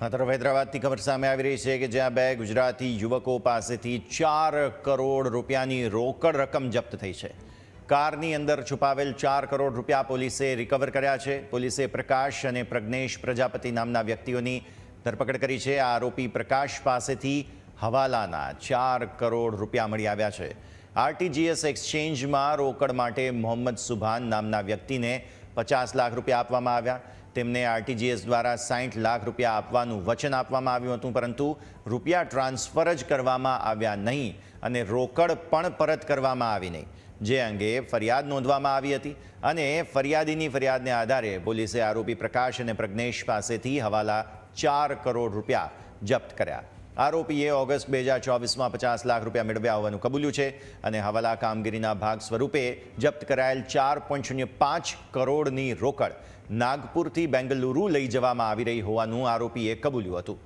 માત્ર હૈદરાબાદથી ખબર સામે આવી રહી છે કે જ્યાં બે ગુજરાતી યુવકો પાસેથી ચાર કરોડ રૂપિયાની રોકડ રકમ જપ્ત થઈ છે. કારની અંદર છુપાવેલ ચાર કરોડ રૂપિયા પોલીસે રિકવર કર્યા છે. પોલીસે પ્રકાશ અને પ્રજ્ઞેશ પ્રજાપતિ નામના વ્યક્તિઓની ધરપકડ કરી છે. આ આરોપી પ્રકાશ પાસેથી હવાલાના ચાર કરોડ રૂપિયા મળી આવ્યા છે. આરટીજીએસ એક્સચેન્જમાં રોકડ માટે મોહમ્મદ સુભાન નામના વ્યક્તિને પચાસ લાખ રૂપિયા આપવામાં આવ્યા. તેમને આરટીજીએસ દ્વારા સાઠ લાખ રૂપિયા આપવાનું વચન આપવામાં આવ્યું હતું, પરંતુ રૂપિયા ટ્રાન્સફર જ કરવામાં આવ્યા નહીં અને રોકડ પણ પરત કરવામાં આવી નહીં. જે અંગે ફરિયાદ નોંધવામાં આવી હતી અને ફરિયાદીની ફરિયાદને આધારે પોલીસે આરોપી પ્રકાશ અને પ્રજ્ઞેશ પાસેથી હવાલા ચાર કરોડ રૂપિયા જપ્ત કર્યા. આરોપીએ ઓગસ્ટ બે હજાર ચોવીસમાં પચાસ લાખ રૂપિયા મેળવ્યા હોવાનું કબૂલ્યું છે અને હવાલા કામગીરીના ભાગ સ્વરૂપે જપ્ત કરાયેલ ચાર પોઈન્ટ શૂન્ય પાંચ કરોડની રોકડ નાગપુરથી બેંગલુરુ લઈ જવામાં આવી રહી હોવાનું આરોપીએ કબૂલ્યું હતું.